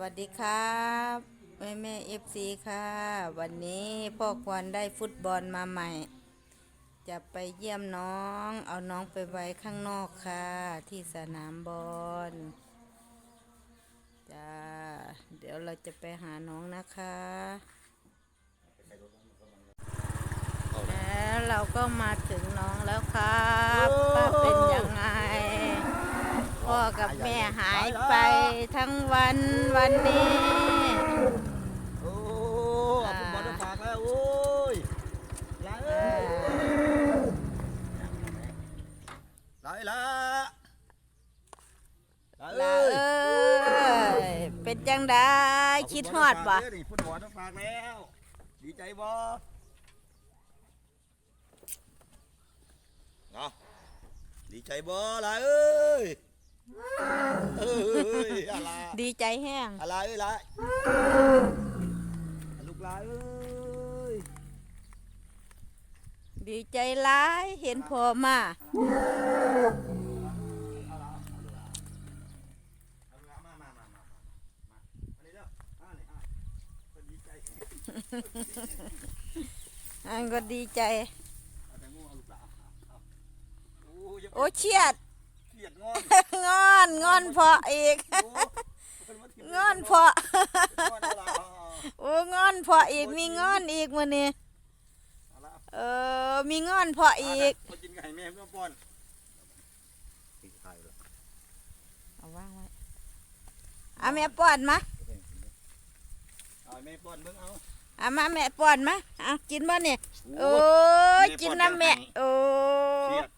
วัสดีครับแม่แม่เอฟซีค่ะ วันนี้พ่อควรได้ฟุตบอลมาใหม่ จะไปเยี่ยมน้อง เอาน้องไปไว้ข้างนอกค่ะ ที่สนามบอลจ้าเดี๋ยวเราจะไปหาน้องนะคะแล้วเราก็มาถึงน้องแล้วครับว่าเป็นยังไง พ่อกับแม่หายไปทั้งวันวันนี้โอ้เอาฟุตบอลมาฝากแล้วโอ้ยลาเอ้ยลายลาลาลาเอ้เอ้ยเป็นจังได้คิดฮอดบ่เาฟุตบอลมาฝากแล้ว ดีใจบ่เนาะดีใจบ่ลาเอ้ย เอ้ยอะไรดีใจแห้งอะไรเอ้ยลาลูกลาเอ้ยดีใจร้ายเห็นพ่อมาเอาละมามามามามามาอันนี้เด้ออ่านี่อะเป็นดีใจอันก็ดีใจเอาแต่งูเอาลูกหลานเอาเอาโอ้ยโอ้เชียดเครี ยดงอนงอนงอนพออีกโอ้เป็นว่าเครียดงอนพองอนเอาละเอาโอ้งอนพออีกมีงอนอีกมื้อนี้เอาละเออมีงอนพออีกเอากินไก่แม่เพื่อนป้อนติดไข่เลยเอาวางไว้เอาแม่ป้อนมาเอาแม่ป้อนเบิ่งเอาเอามาแม่ป้อนมาเอากินบ่เนี่ยโอ้ยกินน้ำแม่โอ้เครียด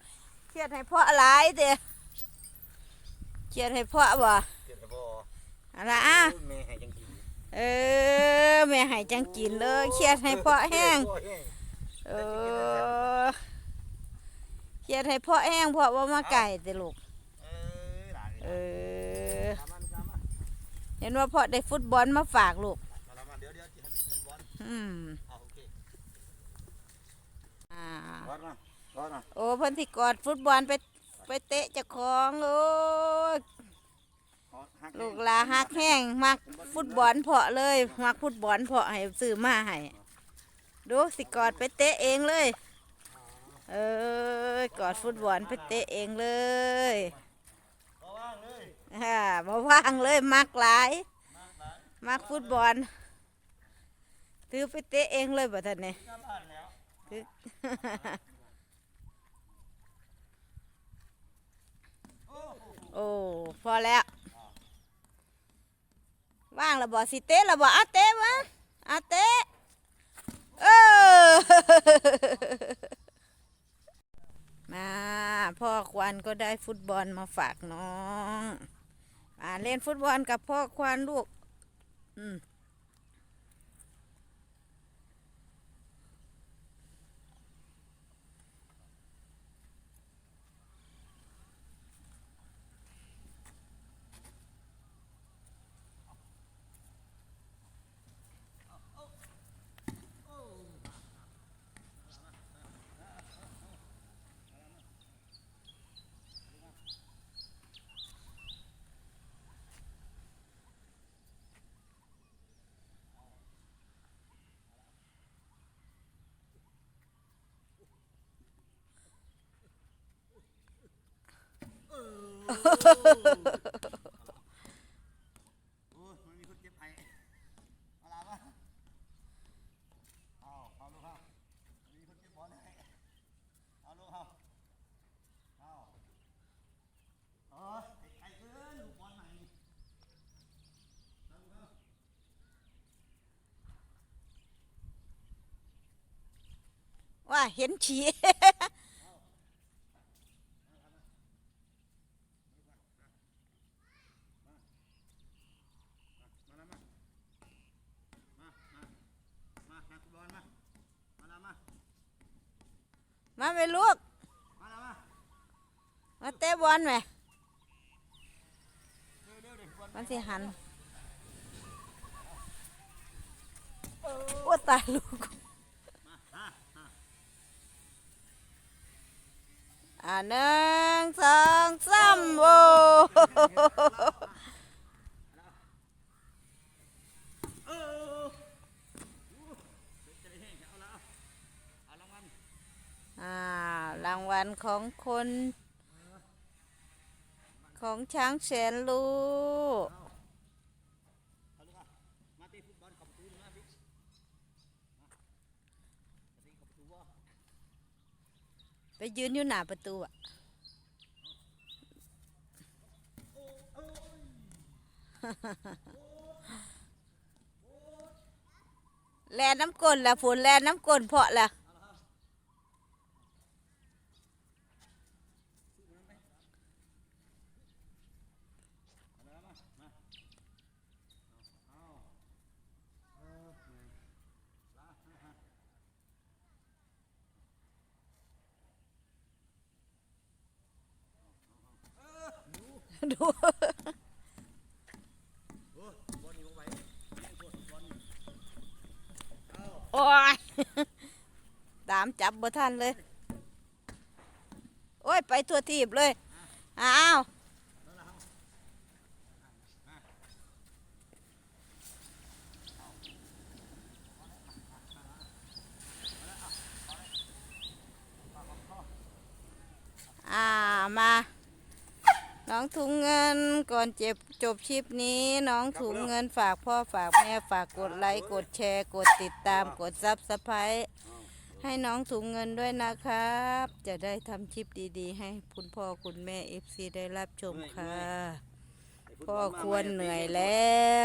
เครียดให้พ่ออะไรเด้ เครียดให้พ่อบ่เครียดกระบอเอาละอะแม่ให้จังกินเออแม่ให้จังกินเลยเครียดให้พ่อแห้งพ่อแห้งเออเครียดให้พ่อแห้งพ่อว่ามาไก่แต่ลูกเอ้ยหลานเออตามมาตามมาเห็นว่าพ่อได้ฟุตบอลมาฝากลูกมาละมาเดี๋ยวเดี๋ยวจะให้กินบอลอืมเอาโอเคอ่าบอลมาบอลมาโอ้เพิ่นที่กอดฟุตบอลไปไปเตะเจ้าของโอ้ ยเอาหักลูกหลาฮักแห้งมักฟุตบอลเพาะเลยมักฟุตบอลเพาะให้ซื้อมาให้ดูสิกอดไปเตะเองเลย เออกอดฟุตบอลไปเตะเองเลยเอาว่างเลยฮ่ามาว่างเลยมักหลายมักฟุตบอลถือไปเตะเองเลยบ่ท่านเนี่ยกลับบ้านแล้วถือโอ้พอแล้ว ว่างแล้วบ่สิเตะแล้วบ่อะเตะวะอาเตะเออมาพ่อควันก็ได้ฟุตบอลมาฝากน้องมาเล่นฟุตบอลกับพ่อควันลูก อืม โอ้ยมันมีคนเจ็บไอมาลาปะเอาเอาลูกเอามีคนเจ็บบอลให้เอาลูกเอาเอาเออไอ้ไอ้เอิ้นลูกบอลใหม่เอาลูกเอาว่าเห็นฉี มาแล้วมา มา มา มานักบอลมา มาแล้วมา มา ไปลูก มาเตะบอลไหมมันสิหัน โอ้ตายลูก อ่าหนึ่งสองสามโอ้ รางวัลของคน ของช้างแสนรู้เอาลูกไปยืนอยู่หน้าประตูอะแลน้ำกลนละฝนแลน้ำกลนเพาะละ เอามามามาเอาเอาเออลาฮะ ดู โอ้บอลนี่ลงไปแม่งโคตรบอลนี่เอาโอ้ยตามจับบ่ทันเลย โอ้ย ไปทั่วทีบเลย อ้าวอ่ามา น้องถุงเงินก่อนเจ็บจบชิปนี้ น้องถุงเงินฝากพ่อฝากแม่ฝากกดไลค์กดแชร์กดติดตามกดซับสไครต์ให้น้องถุงเงินด้วยนะครับ จะได้ทำคลิปดีๆ ให้คุณพ่อคุณแม่เอฟซีได้รับชมค่ะ พ่อควรเหนื่อยแล้ว